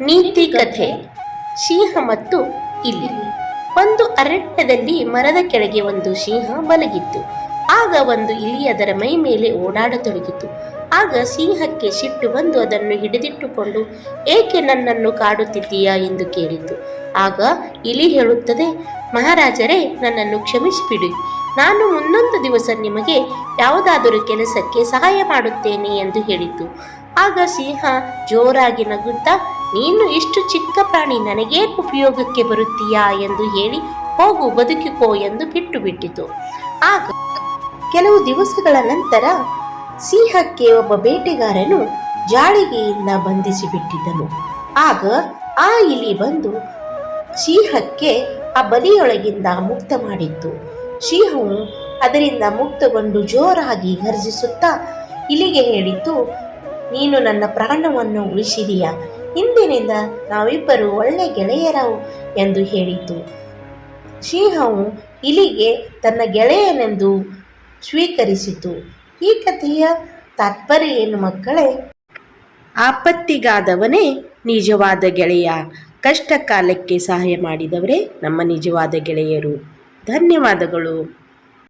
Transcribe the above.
ನೀತಿ ಕಥೆ, ಸಿಂಹ ಮತ್ತು ಇಲಿ ಒಂದು ಅರಣ್ಯದಲ್ಲಿ ಮರದ ಕೆಳಗೆ ಒಂದು ಸಿಂಹ ಮಲಗಿತ್ತು ಆಗ ಒಂದು ಇಲಿ ಅದರ ಮೈ ಮೇಲೆ ಓಡಾಡತೊಡಗಿತು. ಆಗ ಸಿಂಹಕ್ಕೆ ಸಿಟ್ಟು ಬಂದು ಅದನ್ನು ಹಿಡಿದಿಟ್ಟುಕೊಂಡು, ಏಕೆ ನನ್ನನ್ನು ಕಾಡುತ್ತಿದ್ದೀಯಾ? ಎಂದು ಕೇಳಿತು. ಆಗ ಇಲಿ ಹೇಳುತ್ತದೆ, ಮಹಾರಾಜರೇ, ನನ್ನನ್ನು ಕ್ಷಮಿಸಿಬಿಡಿ. ನಾನು ಮುಂದೊಂದು ದಿವಸ ನಿಮಗೆ ಯಾವುದಾದರೂ ಕೆಲಸಕ್ಕೆ ಸಹಾಯ ಮಾಡುತ್ತೇನೆ ಎಂದು ಹೇಳಿತು. ಆಗ ಸಿಂಹ ಜೋರಾಗಿ ನಗುತ್ತಾ, ನೀನು ಇಷ್ಟು ಚಿಕ್ಕ ಪ್ರಾಣಿ ನನಗೇನು ಉಪಯೋಗಕ್ಕೆ ಬರುತ್ತೀಯಾ ಎಂದು ಹೇಳಿ ಹೋಗು, ಬದುಕಿಕೋ ಎಂದು ಬಿಟ್ಟು ಬಿಟ್ಟಿತು ಆಗ ಕೆಲವು ದಿವಸಗಳ ನಂತರ ಸಿಂಹಕ್ಕೆ ಒಬ್ಬ ಬೇಟೆಗಾರನು ಜಾಳಿಗೆಯಿಂದ ಬಂಧಿಸಿ ಬಿಟ್ಟಿದ್ದನು ಆಗ ಆ ಇಲಿ ಬಂದು ಸಿಂಹಕ್ಕೆ ಆ ಬಲಿಯೊಳಗಿಂದ ಮುಕ್ತ ಮಾಡಿತ್ತು. ಸಿಂಹವು ಅದರಿಂದ ಮುಕ್ತಗೊಂಡು ಜೋರಾಗಿ ಗರ್ಜಿಸುತ್ತಾ ಇಲಿಗೆ ಹೇಳಿತು ನೀನು ನನ್ನ ಪ್ರಾಣವನ್ನು ಉಳಿಸಿದೀಯ. ಇಂದಿನಿಂದ ನಾವಿಬ್ಬರು ಒಳ್ಳೆ ಗೆಳೆಯರವು ಎಂದು ಹೇಳಿತು. ಸಿಂಹವು ಇಲಿಗೆ ತನ್ನ ಗೆಳೆಯನೆಂದು ಸ್ವೀಕರಿಸಿತು. ಈ ಕಥೆಯ ತಾತ್ಪರ್ಯ ಏನು ಮಕ್ಕಳೇ? ಆಪತ್ತಿಗಾದವನೇ ನಿಜವಾದ ಗೆಳೆಯ. ಕಷ್ಟ ಕಾಲಕ್ಕೆ ಸಹಾಯ ಮಾಡಿದವರೇ ನಮ್ಮ ನಿಜವಾದ ಗೆಳೆಯರು. ಧನ್ಯವಾದಗಳು.